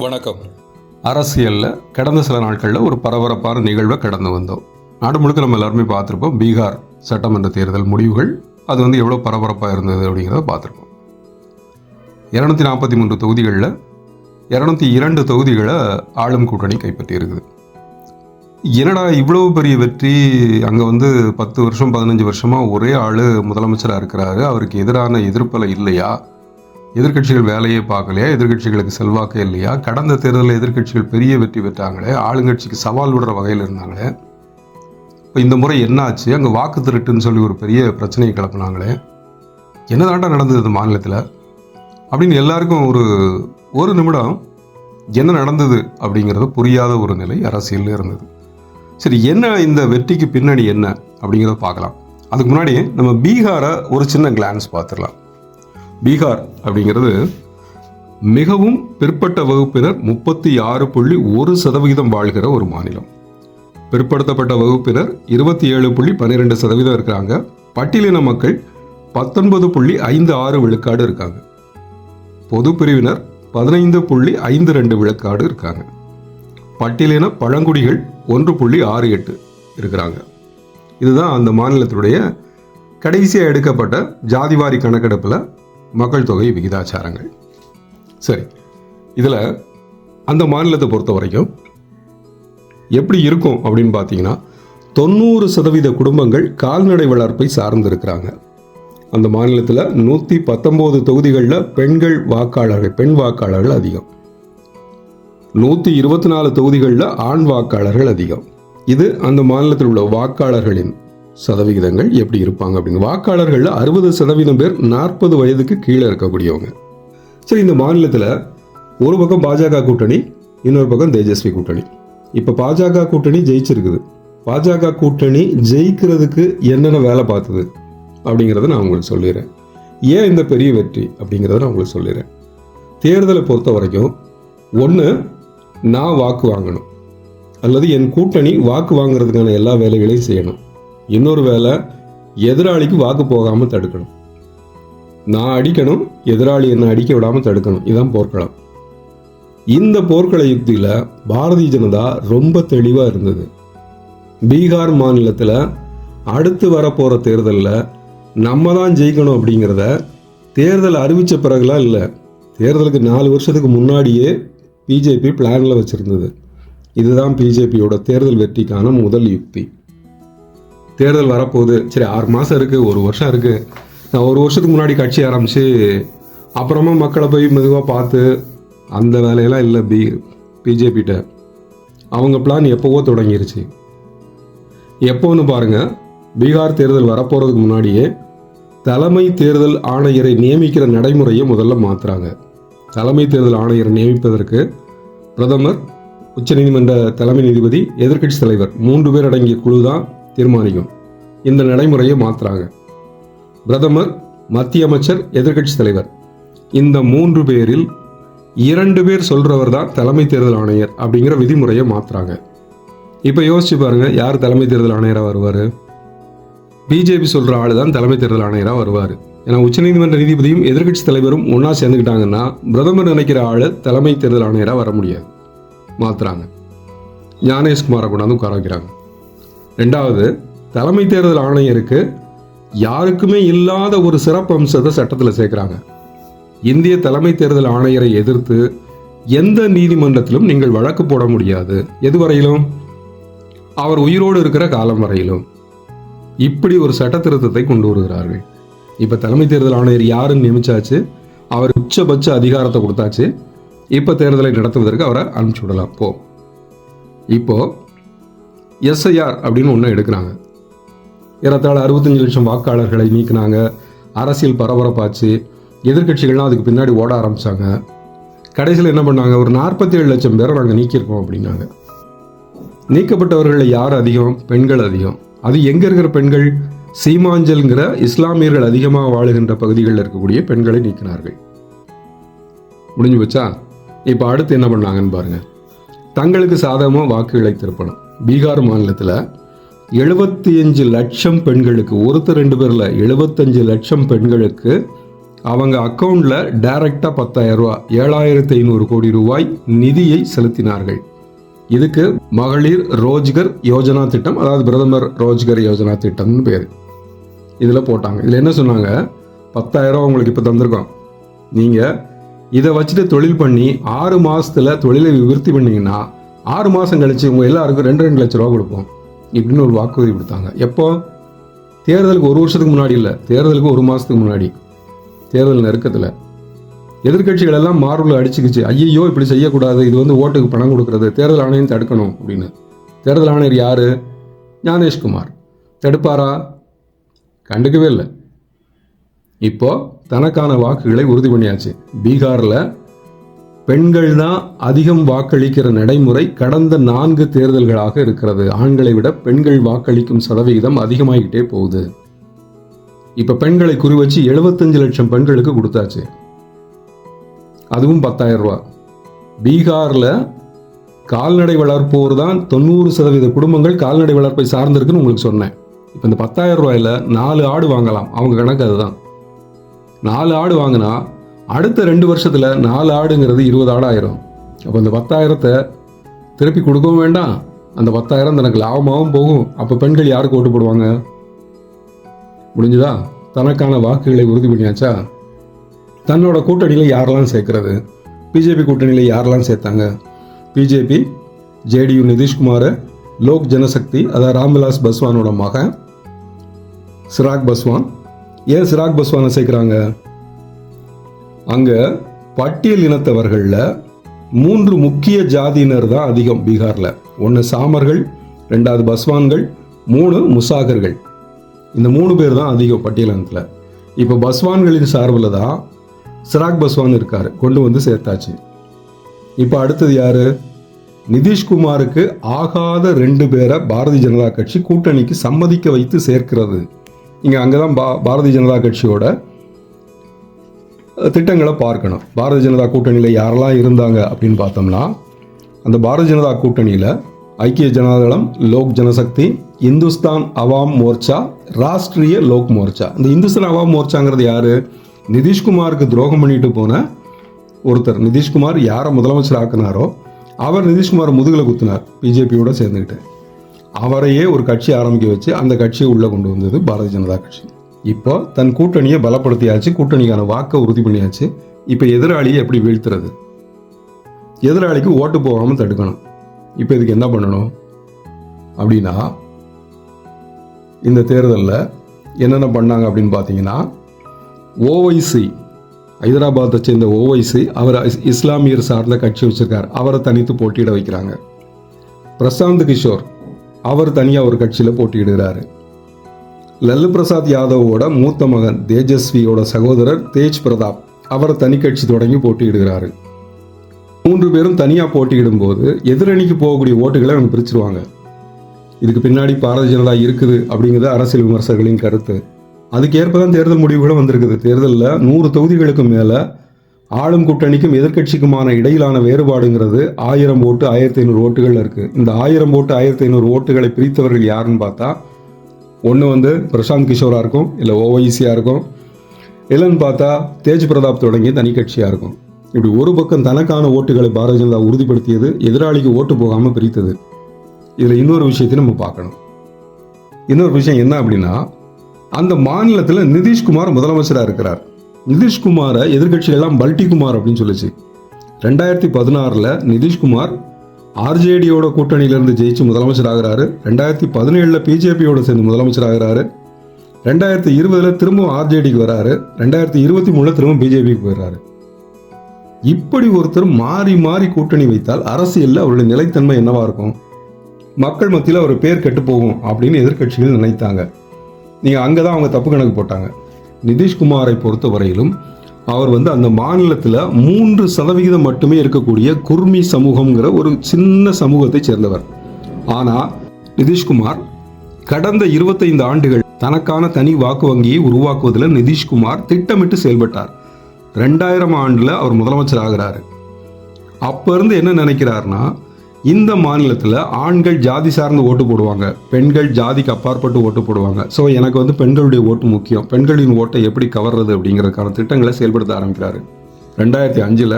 வணக்கம். அரசியலில் கடந்த சில நாட்களில் ஒரு பரபரப்பான நிகழ்வை கடந்து வந்தோம். நாடு முழுக்க நம்ம எல்லாருமே பார்த்துருப்போம். பீகார் சட்டமன்ற தேர்தல் முடிவுகள் அது வந்து எவ்வளோ பரபரப்பாக இருந்தது அப்படிங்கிறத பார்த்துருப்போம். இரநூத்தி நாற்பத்தி மூன்று தொகுதிகளில் இரநூத்தி இரண்டு தொகுதிகளை ஆளும் கூட்டணி கைப்பற்றி இருக்குது என்னடா இவ்வளவு பெரிய வெற்றி? அங்கே வந்து பத்து வருஷம் பதினஞ்சு வருஷமாக ஒரே ஆள் முதலமைச்சராக இருக்கிறாரு. அவருக்கு எதிரான எதிர்ப்பலை இல்லையா? எதிர்க்கட்சிகள் வேலையே பார்க்கலையா? எதிர்க்கட்சிகளுக்கு செல்வாக்கே இல்லையா? கடந்த தேர்தலில் எதிர்க்கட்சிகள் பெரிய வெற்றி பெற்றாங்களே? ஆளுங்கட்சிக்கு சவால் விடுற வகையில் இருந்தாங்களே? இப்போ இந்த முறை என்னாச்சு? அங்கே வாக்கு திருட்டுன்னு சொல்லி ஒரு பெரிய பிரச்சனையை கிளப்புனாங்களே? என்னதாண்டா நடந்தது இந்த மாநிலத்தில்? அப்படின்னு எல்லாருக்கும் ஒரு ஒரு நிமிடம் என்ன நடந்தது அப்படிங்கிறது புரியாத ஒரு நிலை அரசியலில் இருந்தது. சரி என்ன இந்த வெற்றிக்கு பின்னணி என்ன அப்படிங்கிறத பார்க்கலாம். அதுக்கு முன்னாடி நம்ம பீகாரை ஒரு சின்ன கிளான்ஸ் பார்த்துடலாம். பீகார் அப்படிங்கிறது மிகவும் பிற்பட்ட வகுப்பினர் முப்பத்தி ஆறு புள்ளி ஒரு சதவிகிதம் வாழ்கிற ஒரு மாநிலம். பிற்படுத்தப்பட்ட வகுப்பினர் இருபத்தி ஏழு புள்ளி பன்னிரெண்டு சதவீதம் இருக்கிறாங்க. பட்டியலின மக்கள் பத்தொன்பது புள்ளி ஐந்து ஆறு விழுக்காடு இருக்காங்க. பொது பிரிவினர் பதினைந்து புள்ளி ஐந்து ரெண்டு விழுக்காடு இருக்காங்க. பட்டியலின பழங்குடிகள் ஒன்று புள்ளி ஆறு எட்டு இருக்கிறாங்க. இதுதான் அந்த மாநிலத்தினுடைய கடைசியாக எடுக்கப்பட்ட ஜாதிவாரி கணக்கெடுப்பில் மக்கள் தொகை விகிதாச்சாரங்கள். சரி இதில் அந்த மாநிலத்தை பொறுத்த வரைக்கும் எப்படி இருக்கும் அப்படின்னு பார்த்தீங்கன்னா தொண்ணூறு சதவீத குடும்பங்கள் கால்நடை வளர்ப்பை சார்ந்திருக்கிறாங்க. அந்த மாநிலத்தில் நூற்றி பத்தொம்போது தொகுதிகளில் பெண்கள் வாக்காளர்கள் பெண் வாக்காளர்கள் அதிகம். நூற்றி இருபத்தி நாலு தொகுதிகளில் ஆண் வாக்காளர்கள் அதிகம். இது அந்த மாநிலத்தில் உள்ள வாக்காளர்களின் சதவிகிதங்கள் எப்படி இருப்பாங்க அப்படின்னு. வாக்காளர்களில் அறுபது சதவீதம் பேர் நாற்பது வயதுக்கு கீழே இருக்கக்கூடியவங்க. சரி இந்த மாநிலத்தில் ஒரு பக்கம் பாஜக கூட்டணி இன்னொரு பக்கம் தேஜஸ்வி கூட்டணி. இப்போ பாஜக கூட்டணி ஜெயிச்சிருக்குது. பாஜக கூட்டணி ஜெயிக்கிறதுக்கு என்னென்ன வேலை பார்த்தது அப்படிங்கிறத நான் உங்களுக்கு சொல்லிடுறேன். ஏன் இந்த பெரிய வெற்றி அப்படிங்கிறத நான் உங்களுக்கு சொல்லிடுறேன். தேர்தலை பொறுத்த வரைக்கும் ஒன்று நான் வாக்கு வாங்கணும். அல்லது என் கூட்டணி வாக்கு வாங்குறதுக்கான எல்லா வேலைகளையும் செய்யணும். இன்னொரு வேலை எதிராளிக்கு வாக்கு போகாமல் தடுக்கணும். நான் அடிக்கணும் எதிராளி என்னை அடிக்க விடாமல் தடுக்கணும். இதுதான் போர்க்களம். இந்த போர்க்கள யுக்தியில் பாரதிய ஜனதா ரொம்ப தெளிவாக இருந்தது. பீகார் மாநிலத்தில் அடுத்து வரப்போகிற தேர்தலில் நம்ம தான் ஜெயிக்கணும் அப்படிங்கிறத தேர்தல் அறிவித்த பிறகுலாம் இல்லை. தேர்தலுக்கு நாலு வருஷத்துக்கு முன்னாடியே பிஜேபி பிளானில் வச்சுருந்தது. இதுதான் பிஜேபியோட தேர்தல் வெற்றிக்கான முதல் யுக்தி. தேர்தல் வரப்போகுது. சரி ஆறு மாதம் இருக்குது ஒரு வருஷம் இருக்குது நான் ஒரு வருஷத்துக்கு முன்னாடி கட்சி ஆரம்பித்து அப்புறமா மக்களை போய் மெதுவாக பார்த்து அந்த வேலையெல்லாம் இல்லை பி பிஜேபிகிட்ட அவங்க பிளான் எப்போவோ தொடங்கிருச்சு. எப்போன்னு பாருங்கள் பீகார் தேர்தல் வரப்போகிறதுக்கு முன்னாடியே தலைமை தேர்தல் ஆணையரை நியமிக்கிற நடைமுறையை முதல்ல மாற்றுறாங்க தலைமை தேர்தல் ஆணையரை நியமிப்பதற்கு பிரதமர் உச்சநீதிமன்ற தலைமை நீதிபதி எதிர்க்கட்சி தலைவர் மூன்று பேர் அடங்கிய குழு தான் தீர்மானிக்கும். இந்த நடைமுறையை மாற்றுறாங்க பிரதமர் மத்திய அமைச்சர் எதிர்க்கட்சி தலைவர். இந்த மூன்று பேரில் இரண்டு பேர் சொல்றவர் தான் தலைமை தேர்தல் ஆணையர் அப்படிங்கிற விதிமுறையை மாற்றுறாங்க இப்போ யோசிச்சு பாருங்க யார் தலைமை தேர்தல் ஆணையராக வருவார்? பிஜேபி சொல்கிற ஆள் தான் தலைமை தேர்தல் ஆணையராக வருவார். ஏன்னா உச்சநீதிமன்ற நீதிபதியும் எதிர்க்கட்சி தலைவரும் ஒன்றா சேர்ந்துக்கிட்டாங்கன்னா பிரதமர் நினைக்கிற ஆள் தலைமை தேர்தல் ஆணையராக வர முடியாது. மாற்றுறாங்க ஞானேஷ்குமாரை கொண்டாந்து உட்கார வைக்கிறாங்க. ரெண்டாவது தலைமை தேர்தல் ஆணையருக்கு யாருக்குமே இல்லாத ஒரு சிறப்பு அம்சத்தை சட்டத்தில் சேர்க்குறாங்க. இந்திய தலைமை தேர்தல் ஆணையரை எதிர்த்து எந்த நீதிமன்றத்திலும் நீங்கள் வழக்கு போட முடியாது. எது வரையிலும்? அவர் உயிரோடு இருக்கிற காலம் வரையிலும். இப்படி ஒரு சட்ட திருத்தத்தை கொண்டு வருகிறார்கள். இப்போ தலைமை தேர்தல் ஆணையர் யாருன்னு நியமிச்சாச்சு? அவர் உச்சபட்ச அதிகாரத்தை கொடுத்தாச்சு. இப்போ தேர்தலை நடத்துவதற்கு அவரை அனுப்பிச்சு விடலாம். போ. இப்போது எஸ்ஐஆர் அப்படின்னு ஒன்று எடுக்கிறாங்க. ஏறத்தாழ அறுபத்தஞ்சு லட்சம் வாக்காளர்களை நீக்கினாங்க. அரசியல் பரபரப்பாச்சு. எதிர்க்கட்சிகள்லாம் அதுக்கு பின்னாடி ஓட ஆரம்பித்தாங்க கடைசியில் என்ன பண்ணாங்க? ஒரு நாற்பத்தி ஏழு லட்சம் பேரை நாங்கள் நீக்கியிருக்கோம் அப்படின்னாங்க. நீக்கப்பட்டவர்களில் யார் அதிகம்? பெண்கள் அதிகம். அது எங்கே இருக்கிற பெண்கள்? சீமாஞ்சல்ங்கிற இஸ்லாமியர்கள் அதிகமாக வாழுகின்ற பகுதிகளில் இருக்கக்கூடிய பெண்களை நீக்கினார்கள். முடிஞ்சு வச்சா இப்போ அடுத்து என்ன பண்ணாங்கன்னு பாருங்கள் தங்களுக்கு சாதகமாக வாக்குகளை திருப்பணும் பீகார் மாநிலத்தில் எழுபத்தி அஞ்சு லட்சம் பெண்களுக்கு ஒருத்தர் ரெண்டு பேரில் எழுபத்தஞ்சு லட்சம் பெண்களுக்கு அவங்க அக்கௌண்ட்டில் டைரக்டாக பத்தாயிரம் ரூபாய் ஏழாயிரத்தி ஐநூறு கோடி ரூபாய் நிதியை செலுத்தினார்கள். இதுக்கு மகளிர் ரோஜ்கர் யோஜனா திட்டம் அதாவது பிரதமர் ரோஜ்கர் யோஜனா திட்டம்னு பேர். இதில் போட்டாங்க. இதில் என்ன சொன்னாங்க? பத்தாயிரம் உங்களுக்கு இப்போ தந்திருக்கோம். நீங்கள் இதை வச்சுட்டு தொழில் பண்ணி ஆறு மாதத்தில் தொழிலை விவருத்தி பண்ணிங்கன்னா ஆறு மாதம் கழித்து உங்கள் எல்லாருக்கும் ரெண்டு ரெண்டு லட்ச ரூபா கொடுப்போம். இப்படின்னு ஒரு வாக்குறுதி கொடுத்தாங்க. எப்போ? தேர்தலுக்கு ஒரு வருஷத்துக்கு முன்னாடி இல்லை. தேர்தலுக்கு ஒரு மாதத்துக்கு முன்னாடி. தேர்தல் நெருக்கத்தில். எதிர்கட்சிகள் எல்லாம் மார்பில் அடிச்சுக்கிச்சு. ஐயையோ இப்படி செய்யக்கூடாது. இது வந்து ஓட்டுக்கு பணம் கொடுக்கறது. தேர்தல் ஆணையம் தடுக்கணும் அப்படின்னு. தேர்தல் ஆணையர் யார்? ஞானேஷ்குமார். தடுப்பாரா? கண்டுக்கவே இல்லை. இப்போ தனக்கான வாக்குகளை உறுதி பண்ணியாச்சு. பீகாரில் பெண்கள் தான் அதிகம் வாக்களிக்கிற நடைமுறை கடந்த நான்கு தேர்தல்களாக இருக்கிறது. ஆண்களை விட பெண்கள் வாக்களிக்கும் சதவிகிதம் அதிகமாகிட்டே போகுது. இப்போ பெண்களை குறிவச்சு எழுபத்தஞ்சு லட்சம் பெண்களுக்கு கொடுத்தாச்சு. அதுவும் பத்தாயிரம் ரூபா பீகாரில் கால்நடை வளர்ப்போர் தான் தொண்ணூறு சதவீத குடும்பங்கள் கால்நடை வளர்ப்பை சார்ந்திருக்குன்னு உங்களுக்கு சொன்னேன். இப்போ இந்த பத்தாயிரம் ரூபாயில நாலு ஆடு வாங்கலாம். அவங்க கணக்கு அதுதான். நாலு ஆடு வாங்கினா அடுத்த ரெண்டு வருஷத்தில் நாலு ஆடுங்கிறது இருபது ஆடு அப்போ இந்த பத்தாயிரத்தை திருப்பி கொடுக்கவும் வேண்டாம். அந்த பத்தாயிரம் தனக்கு லாபமாகவும் போகும். அப்போ பெண்கள் யாருக்கு ஓட்டு போடுவாங்க? முடிஞ்சுதா? தனக்கான வாக்குகளை உறுதி பண்ணியாச்சா தன்னோட கூட்டணியில் யாரெல்லாம் சேர்க்கறது? பிஜேபி கூட்டணியில் யாரெல்லாம் சேர்த்தாங்க? பிஜேபி ஜேடியு நிதிஷ்குமார் லோக் ஜனசக்தி அதாவது ராம்விலாஸ் பஸ்வானோட மகன் சிராக் பஸ்வான். ஏன் சிராக் பஸ்வானை சேர்க்குறாங்க? அங்கே பட்டியல் இனத்தவர்களில் மூன்று முக்கிய ஜாதியினர் தான் அதிகம் பீகாரில். ஒன்று சாமர்கள் ரெண்டாவது பஸ்வான்கள் மூணு முசாகர்கள். இந்த மூணு பேர் தான் அதிகம் பட்டியல் இனத்தில். இப்போ பஸ்வான்களின் சார்பில் தான் சிராக் பஸ்வான் இருக்கார் கொண்டு வந்து சேர்த்தாச்சு. இப்போ அடுத்தது யார்? நிதிஷ்குமாருக்கு ஆகாத ரெண்டு பேரை பாரதிய ஜனதா கட்சி கூட்டணிக்கு சம்மதிக்க வைத்து சேர்க்கிறது. இங்கே அங்கே தான் பா பாரதிய ஜனதா கட்சியோட திட்டங்களை பார்க்கணும். பாரதிய ஜனதா கூட்டணியில் யாரெல்லாம் இருந்தாங்க அப்படின்னு பார்த்தோம்னா அந்த பாரதிய ஜனதா கூட்டணியில் ஐக்கிய ஜனதாதளம் லோக் ஜனசக்தி இந்துஸ்தான் அவாம் மோர்ச்சா ராஷ்ட்ரிய லோக் மோர்ச்சா. இந்த இந்துஸ்தான் அவாம் மோர்ச்சாங்கிறது யார்? நிதிஷ்குமாருக்கு துரோகம் பண்ணிட்டு போன ஒருத்தர். நிதிஷ்குமார் யாரை முதலமைச்சர் ஆக்குனாரோ அவர் நிதிஷ்குமார் முதுகில் குத்தினார் பிஜேபியோட சேர்ந்துக்கிட்டு அவரையே ஒரு கட்சி ஆரம்பிக்க வச்சு அந்த கட்சியை உள்ளே கொண்டு வந்தது பாரதிய ஜனதா கட்சி. இப்போ தன் கூட்டணியை பலப்படுத்தியாச்சு கூட்டணிக்கான வாக்கை உறுதி பண்ணியாச்சு. இப்போ எதிராளியை எப்படி வீழ்த்துறது? எதிராளிக்கு ஓட்டு போகாமல் தடுக்கணும். இப்போ இதுக்கு என்ன பண்ணணும்? அப்படின்னா இந்த தேர்தலில் என்னென்ன பண்ணாங்க அப்படின்னு பார்த்தீங்கன்னா ஓவைசி ஹைதராபாத்தை சேர்ந்த ஓவைசி அவர் இஸ்லாமியர் சார்ந்த கட்சி வச்சிருக்கார். அவரை தனித்து போட்டியிட வைக்கிறாங்க. பிரசாந்த் கிஷோர் அவர் தனியாக ஒரு கட்சியில் போட்டியிடுகிறாரு. லல்லு பிரசாத் யாதவோட மூத்த மகன் தேஜஸ்வியோட சகோதரர் தேஜ் பிரதாப். அவர் தனி கட்சி தொடங்கி போட்டியிடுகிறாரு. மூன்று பேரும் தனியாக போட்டியிடும் போது எதிரணிக்கு போகக்கூடிய ஓட்டுகளை அவங்க பிரிச்சிருவாங்க. இதுக்கு பின்னாடி பாரதிய ஜனதா இருக்குது அப்படிங்கிறது அரசியல் விமர்சகர்களின் கருத்து. அதுக்கேற்ப தான் தேர்தல் முடிவுகளும் வந்திருக்குது. தேர்தலில் நூறு தொகுதிகளுக்கு மேலே ஆளும் கூட்டணிக்கும் எதிர்க்கட்சிக்குமான இடையிலான வேறுபாடுங்கிறது ஆயிரம் ஓட்டு ஆயிரத்தி ஐநூறு ஓட்டுகள் இருக்குது இந்த ஆயிரம் ஓட்டு ஆயிரத்தி ஐநூறு ஓட்டுகளை பிரித்தவர்கள் யாருன்னு பார்த்தா ஒன்று வந்து பிரசாந்த் கிஷோராக இருக்கும் இல்லை ஓவைசியாக இருக்கும். இல்லைன்னு பார்த்தா தேஜ் பிரதாப் தொடங்கி தனி கட்சியாக இருக்கும். இப்படி ஒரு பக்கம் தனக்கான ஓட்டுகளை பாரதிய ஜனதா உறுதிப்படுத்தியது எதிராளிக்கு ஓட்டு போகாமல் பிரித்தது. இதில் இன்னொரு விஷயத்தையும் நம்ம பார்க்கணும். இன்னொரு விஷயம் என்ன அப்படின்னா அந்த மாநிலத்தில் நிதிஷ்குமார் முதலமைச்சராக இருக்கிறார். நிதிஷ்குமாரை எதிர்கட்சிகள்லாம் பல்டி குமார் அப்படின்னு சொல்லிச்சு. ரெண்டாயிரத்தி பதினாறில் நிதிஷ்குமார் ஆர்ஜேடியோட கூட்டணியிலிருந்து ஜெயிச்சு முதலமைச்சர் ஆகிறாரு ரெண்டாயிரத்தி பதினேழில் பிஜேபியோட சேர்ந்து முதலமைச்சர் ஆகிறாரு ரெண்டாயிரத்தி இருபதில் திரும்பவும் ஆர்ஜேடிக்கு வராரு. ரெண்டாயிரத்தி இருபத்தி மூணில் திரும்ப பிஜேபிக்கு போயிடுறாரு. இப்படி ஒருத்தர் மாறி மாறி கூட்டணி வைத்தால் அரசியலில் அவருடைய நிலைத்தன்மை என்னவா இருக்கும்? மக்கள் மத்தியில் அவர் பேர் கெட்டு போகும் அப்படின்னு எதிர்கட்சிகள் நினைத்தாங்க. நீங்கள் அங்கே தான் அவங்க தப்பு கணக்கு போட்டாங்க. நிதிஷ்குமாரை பொறுத்த வரையிலும் அவர் வந்து அந்த மாநிலத்தில் மூன்று சதவிகிதம் மட்டுமே இருக்கக்கூடிய குர்மி சமூகம்ங்கிற ஒரு சின்ன சமூகத்தை சேர்ந்தவர். ஆனால் நிதிஷ்குமார் கடந்த இருபத்தைந்து ஆண்டுகள் தனக்கான தனி வாக்கு வங்கியை உருவாக்குவதில் நிதிஷ்குமார் திட்டமிட்டு செயல்பட்டார். ரெண்டாயிரம் ஆண்டில் அவர் முதலமைச்சர் ஆகிறாரு அப்போ இருந்து என்ன நினைக்கிறாருன்னா இந்த மாநிலத்தில் ஆண்கள் ஜாதி சார்ந்து ஓட்டு போடுவாங்க. பெண்கள் ஜாதிக்கு அப்பாற்பட்டு ஓட்டு போடுவாங்க. ஸோ எனக்கு வந்து பெண்களுடைய ஓட்டு முக்கியம். பெண்களின் ஓட்டை எப்படி கவர்றது அப்படிங்கிறதுக்கான திட்டங்களை செயல்படுத்த ஆரம்பிக்கிறாரு. ரெண்டாயிரத்தி அஞ்சில்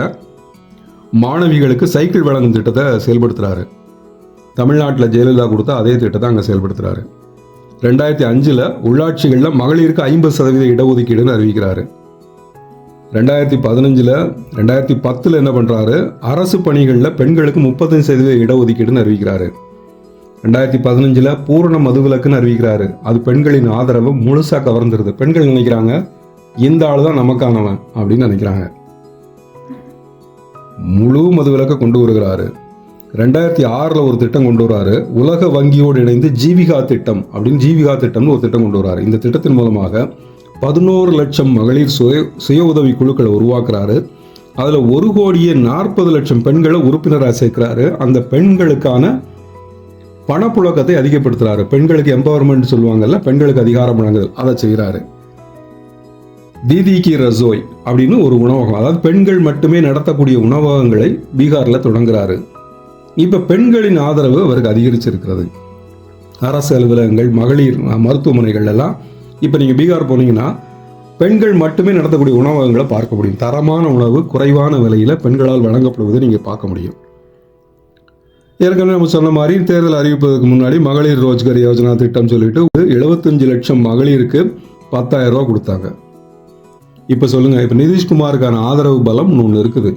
மாணவிகளுக்கு சைக்கிள் வழங்கும் திட்டத்தை செயல்படுத்துகிறாரு தமிழ்நாட்டில் ஜெயலலிதா கொடுத்தா அதே திட்டத்தை அங்கே செயல்படுத்துகிறாரு ரெண்டாயிரத்தி அஞ்சில் உள்ளாட்சிகளில் மகளிருக்கு ஐம்பது சதவீத இடஒதுக்கீடுன்னு அறிவிக்கிறாரு. ரெண்டாயிரத்தி பதினஞ்சில் ரெண்டாயிரத்தி பத்தில் என்ன பண்ணுறாரு அரசு பணிகளில் பெண்களுக்கு முப்பத்தஞ்சு சதவீத இடஒதுக்கீடுன்னு அறிவிக்கிறாரு. ரெண்டாயிரத்தி பதினஞ்சில் பூரண மதுவிலக்குன்னு அறிவிக்கிறாரு. அது பெண்களின் ஆதரவு முழுசாக கவர்ந்துருது. பெண்கள் நினைக்கிறாங்க இந்த ஆள் தான் நமக்கானவன் அப்படின்னு நினைக்கிறாங்க. முழு மதுவிலக்கை கொண்டு வருகிறாரு. ரெண்டாயிரத்தி ஆறில் ஒரு திட்டம் கொண்டு வராரு. உலக வங்கியோடு இணைந்து ஜீவிகா திட்டம் அப்படின்னு ஜீவிகா திட்டம்னு ஒரு திட்டம் கொண்டு வராரு. இந்த திட்டத்தின் மூலமாக பதினோரு லட்சம் மகளிர் சுய சுய உதவி குழுக்களை உருவாக்குறாரு. அதில் ஒரு கோடியே நாற்பது லட்சம் பெண்களை உறுப்பினராக சேர்க்கிறாரு. அந்த பெண்களுக்கான பணப்புழக்கத்தை அதிகப்படுத்துறாரு. பெண்களுக்கு எம்பவர்மெண்ட் சொல்லுவாங்கல்ல பெண்களுக்கு அதிகாரம் வழங்குதல் அதை செய்கிறாரு தீதி கி ரசோய் அப்படின்னு ஒரு உணவகம் அதாவது பெண்கள் மட்டுமே நடத்தக்கூடிய உணவகங்களை பீகாரில் தொடங்குறாரு. இப்போ பெண்களின் ஆதரவு அவருக்கு அதிகரிச்சிருக்கிறது. அரசு அலுவலகங்கள் மகளிர் மருத்துவமனைகள் எல்லாம் இப்போ நீங்கள் பீகார் போனீங்கன்னா பெண்கள் மட்டுமே நடத்தக்கூடிய உணவகங்களை பார்க்க முடியும். தரமான உணவு குறைவான விலையில் பெண்களால் வழங்கப்படுவதை நீங்கள் பார்க்க முடியும். ஏற்கனவே நம்ம சொன்ன மாதிரி தேர்தல் அறிவிப்பதற்கு முன்னாடி மகளிர் ரோஜ்கர் யோஜனா திட்டம் சொல்லிட்டு எழுபத்தஞ்சு லட்சம் மகளிருக்கு பத்தாயிரம் ரூபா கொடுத்தாங்க. இப்போ சொல்லுங்கள் இப்போ நிதிஷ்குமாருக்கான ஆதரவு பலம் ஒன்று இருக்குது.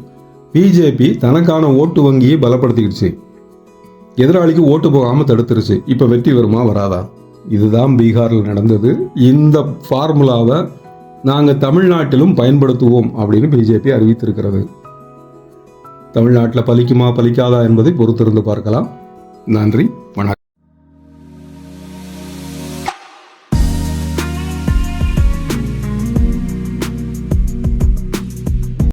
பிஜேபி தனக்கான ஓட்டு வங்கியை பலப்படுத்திக்கிடுச்சு. எதிராளிக்கு ஓட்டு போகாமல் தடுத்துருச்சு. இப்போ வெற்றி வருமா வராதா? இதுதான் பீகாரில் நடந்தது. இந்த ஃபார்முலாவை நாங்கள் தமிழ்நாட்டிலும் பயன்படுத்துவோம் அப்படின்னு பிஜேபி அறிவித்திருக்கிறது. தமிழ்நாட்டில் பலிக்குமா பலிக்காதா என்பதை பொறுத்திருந்து பார்க்கலாம். நன்றி.